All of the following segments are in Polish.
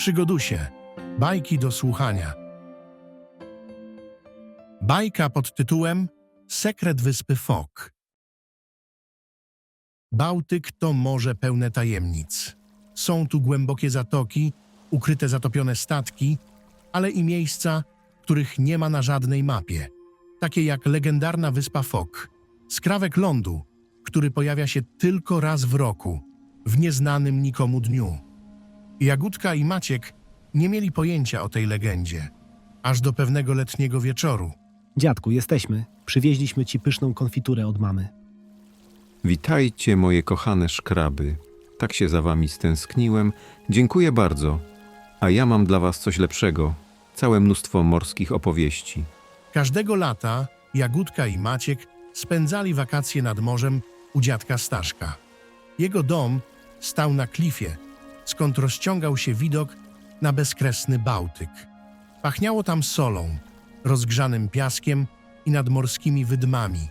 Przygodusie. Bajki do słuchania. Bajka pod tytułem Sekret Wyspy Fok. Bałtyk to morze pełne tajemnic. Są tu głębokie zatoki, ukryte zatopione statki, ale i miejsca, których nie ma na żadnej mapie. Takie jak legendarna wyspa Fok, skrawek lądu, który pojawia się tylko raz w roku, w nieznanym nikomu dniu. Jagódka i Maciek nie mieli pojęcia o tej legendzie, aż do pewnego letniego wieczoru. Dziadku, jesteśmy. Przywieźliśmy ci pyszną konfiturę od mamy. Witajcie, moje kochane szkraby. Tak się za wami stęskniłem. Dziękuję bardzo. A ja mam dla was coś lepszego. Całe mnóstwo morskich opowieści. Każdego lata Jagódka i Maciek spędzali wakacje nad morzem u dziadka Staszka. Jego dom stał na klifie, skąd rozciągał się widok na bezkresny Bałtyk. Pachniało tam solą, rozgrzanym piaskiem i nadmorskimi wydmami.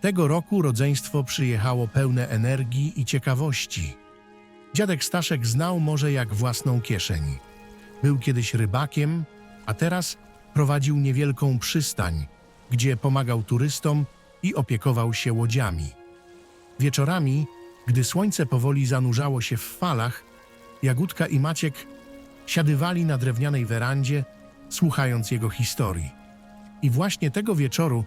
Tego roku rodzeństwo przyjechało pełne energii i ciekawości. Dziadek Staszek znał morze jak własną kieszeń. Był kiedyś rybakiem, a teraz prowadził niewielką przystań, gdzie pomagał turystom i opiekował się łodziami. Wieczorami, gdy słońce powoli zanurzało się w falach, Jagódka i Maciek siadywali na drewnianej werandzie, słuchając jego historii. I właśnie tego wieczoru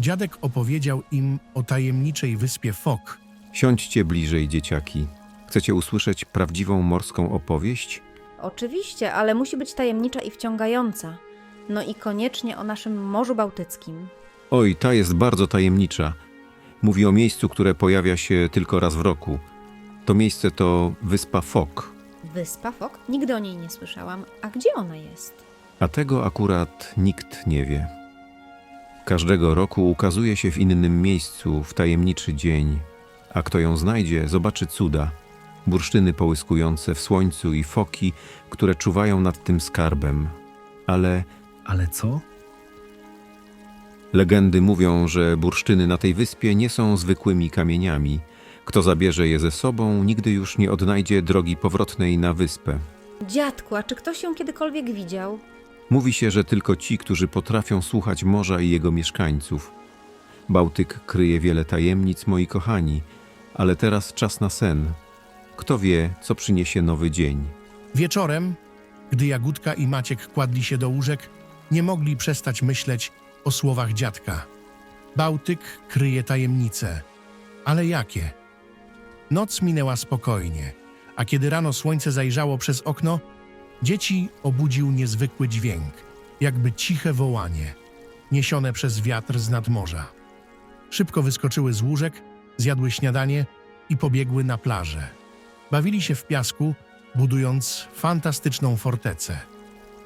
dziadek opowiedział im o tajemniczej wyspie Fok, Siądźcie bliżej, dzieciaki. Chcecie usłyszeć prawdziwą morską opowieść? Oczywiście, ale musi być tajemnicza i wciągająca. No i koniecznie o naszym Morzu Bałtyckim. Oj, ta jest bardzo tajemnicza. Mówi o miejscu, które pojawia się tylko raz w roku. To miejsce to wyspa Fok, Wyspa Fok? Nigdy o niej nie słyszałam. A gdzie ona jest? a tego akurat nikt nie wie. Każdego roku ukazuje się w innym miejscu w tajemniczy dzień, a kto ją znajdzie, zobaczy cuda. Bursztyny połyskujące w słońcu i foki, które czuwają nad tym skarbem. Ale Ale co? legendy mówią, że bursztyny na tej wyspie nie są zwykłymi kamieniami. Kto zabierze je ze sobą, nigdy już nie odnajdzie drogi powrotnej na wyspę. Dziadku, a czy ktoś ją kiedykolwiek widział? Mówi się, że tylko ci, którzy potrafią słuchać morza i jego mieszkańców. Bałtyk kryje wiele tajemnic, moi kochani, ale teraz czas na sen. Kto wie, co przyniesie nowy dzień. Wieczorem, gdy Jagódka i Maciek kładli się do łóżek, nie mogli przestać myśleć o słowach dziadka. Bałtyk kryje tajemnice. Ale jakie? Noc minęła spokojnie, a kiedy rano słońce zajrzało przez okno, dzieci obudził niezwykły dźwięk, jakby ciche wołanie, niesione przez wiatr z nadmorza. Szybko wyskoczyły z łóżek, zjadły śniadanie i pobiegły na plażę. Bawili się w piasku, budując fantastyczną fortecę.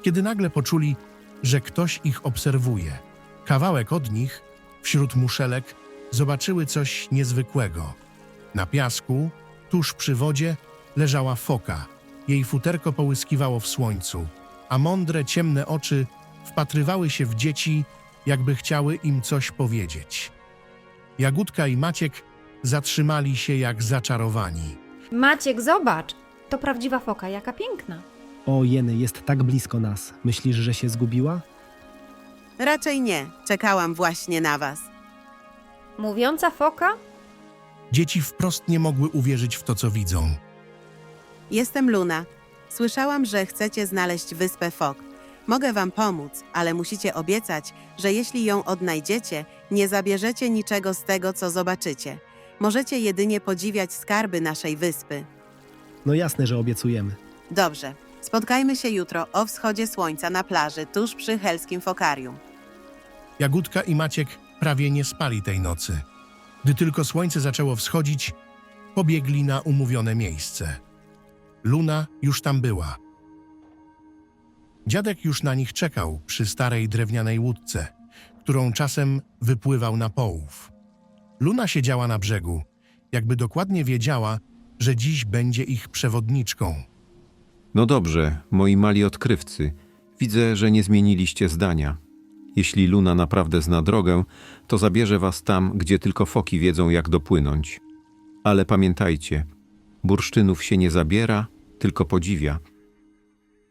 Kiedy nagle poczuli, że ktoś ich obserwuje, kawałek od nich, wśród muszelek, zobaczyły coś niezwykłego. Na piasku, tuż przy wodzie, leżała foka. Jej futerko połyskiwało w słońcu, a mądre, ciemne oczy wpatrywały się w dzieci, jakby chciały im coś powiedzieć. Jagódka i Maciek zatrzymali się jak zaczarowani. Maciek, zobacz! To prawdziwa foka, jaka piękna. O, Jeny, jest tak blisko nas. Myślisz, że się zgubiła? Raczej nie. Czekałam właśnie na was. Mówiąca foka? Dzieci wprost nie mogły uwierzyć w to, co widzą. Jestem Luna. Słyszałam, że chcecie znaleźć wyspę Fok. Mogę wam pomóc, ale musicie obiecać, że jeśli ją odnajdziecie, nie zabierzecie niczego z tego, co zobaczycie. Możecie jedynie podziwiać skarby naszej wyspy. No jasne, że obiecujemy. Dobrze. Spotkajmy się jutro o wschodzie słońca na plaży tuż przy Helskim Fokarium. Jagódka i Maciek prawie nie spali tej nocy. Gdy tylko słońce zaczęło wschodzić, pobiegli na umówione miejsce. Luna już tam była. Dziadek już na nich czekał przy starej drewnianej łódce, którą czasem wypływał na połów. Luna siedziała na brzegu, jakby dokładnie wiedziała, że dziś będzie ich przewodniczką. No dobrze, moi mali odkrywcy, widzę, że nie zmieniliście zdania. Jeśli Luna naprawdę zna drogę, to zabierze was tam, gdzie tylko foki wiedzą, jak dopłynąć. Ale pamiętajcie, bursztynów się nie zabiera, tylko podziwia.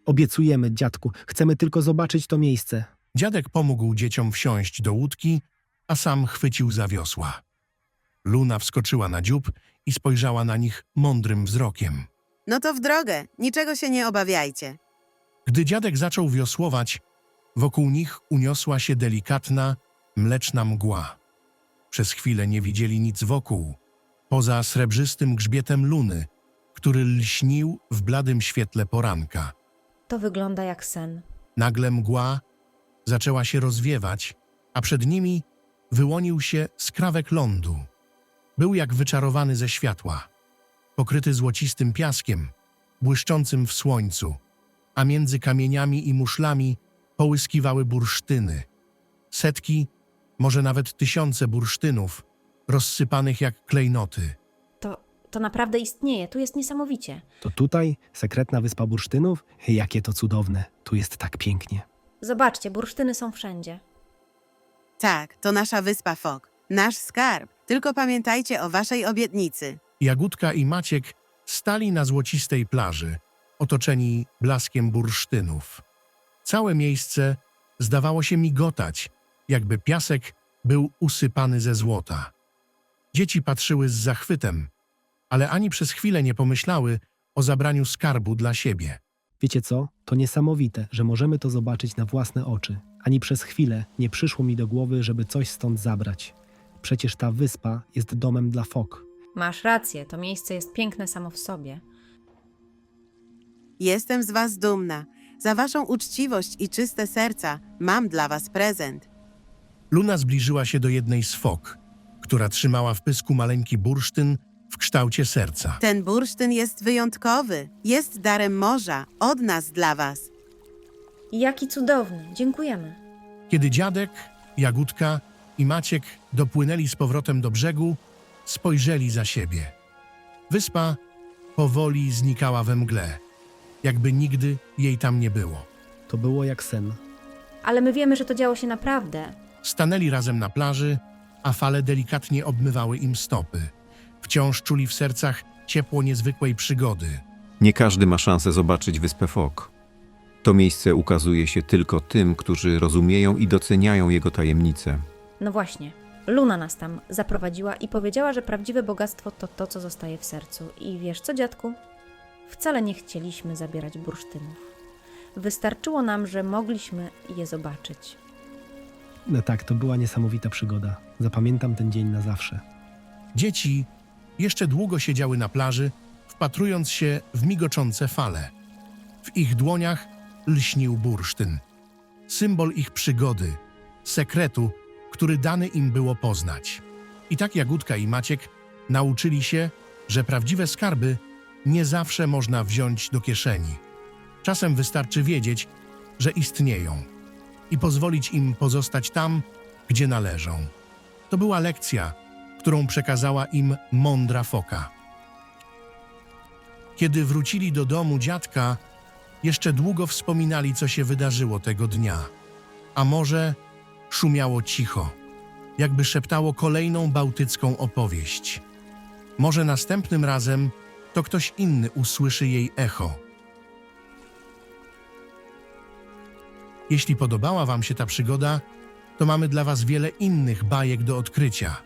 Obiecujemy, dziadku. Chcemy tylko zobaczyć to miejsce. Dziadek pomógł dzieciom wsiąść do łódki, a sam chwycił za wiosła. Luna wskoczyła na dziób i spojrzała na nich mądrym wzrokiem. No to w drogę, niczego się nie obawiajcie. Gdy dziadek zaczął wiosłować, wokół nich uniosła się delikatna, mleczna mgła. Przez chwilę nie widzieli nic wokół, poza srebrzystym grzbietem luny, który lśnił w bladym świetle poranka. To wygląda jak sen. Nagle mgła zaczęła się rozwiewać, a przed nimi wyłonił się skrawek lądu. Był jak wyczarowany ze światła, pokryty złocistym piaskiem, błyszczącym w słońcu, a między kamieniami i muszlami połyskiwały bursztyny. Setki, może nawet tysiące bursztynów, rozsypanych jak klejnoty. To, to naprawdę istnieje. Tu jest niesamowicie. To tutaj, sekretna wyspa bursztynów? Jakie to cudowne. Tu jest tak pięknie. Zobaczcie, bursztyny są wszędzie. Tak, to nasza wyspa Fok, nasz skarb. Tylko pamiętajcie o waszej obietnicy. Jagódka i Maciek stali na złocistej plaży, otoczeni blaskiem bursztynów. Całe miejsce zdawało się migotać, jakby piasek był usypany ze złota. Dzieci patrzyły z zachwytem, ale ani przez chwilę nie pomyślały o zabraniu skarbu dla siebie. Wiecie co? To niesamowite, że możemy to zobaczyć na własne oczy. Ani przez chwilę nie przyszło mi do głowy, żeby coś stąd zabrać. Przecież ta wyspa jest domem dla fok. Masz rację, to miejsce jest piękne samo w sobie. Jestem z was dumna. Za waszą uczciwość i czyste serca mam dla was prezent. Luna zbliżyła się do jednej z fok, która trzymała w pysku maleńki bursztyn w kształcie serca. Ten bursztyn jest wyjątkowy. Jest darem morza, od nas dla was. Jaki cudowny. Dziękujemy. Kiedy dziadek, Jagódka i Maciek dopłynęli z powrotem do brzegu, spojrzeli za siebie. Wyspa powoli znikała we mgle, jakby nigdy jej tam nie było. To było jak sen. Ale my wiemy, że to działo się naprawdę. Stanęli razem na plaży, a fale delikatnie obmywały im stopy. Wciąż czuli w sercach ciepło niezwykłej przygody. Nie każdy ma szansę zobaczyć wyspę Fok. To miejsce ukazuje się tylko tym, którzy rozumieją i doceniają jego tajemnice. No właśnie. Luna nas tam zaprowadziła i powiedziała, że prawdziwe bogactwo to to, co zostaje w sercu. I wiesz co, dziadku? Wcale nie chcieliśmy zabierać bursztynów. Wystarczyło nam, że mogliśmy je zobaczyć. No tak, to była niesamowita przygoda. Zapamiętam ten dzień na zawsze. Dzieci jeszcze długo siedziały na plaży, wpatrując się w migoczące fale. W ich dłoniach lśnił bursztyn. Symbol ich przygody, sekretu, który dany im było poznać. I tak Jagódka i Maciek nauczyli się, że prawdziwe skarby nie zawsze można wziąć do kieszeni. Czasem wystarczy wiedzieć, że istnieją i pozwolić im pozostać tam, gdzie należą. To była lekcja, którą przekazała im mądra foka. Kiedy wrócili do domu dziadka, jeszcze długo wspominali, co się wydarzyło tego dnia. A morze szumiało cicho, jakby szeptało kolejną bałtycką opowieść. Może następnym razem to ktoś inny usłyszy jej echo. Jeśli podobała Wam się ta przygoda, to mamy dla Was wiele innych bajek do odkrycia.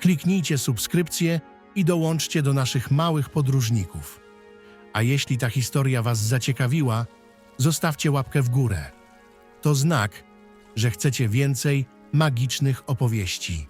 Kliknijcie subskrypcję i dołączcie do naszych małych podróżników. A jeśli ta historia Was zaciekawiła, zostawcie łapkę w górę. To znak, że chcecie więcej magicznych opowieści.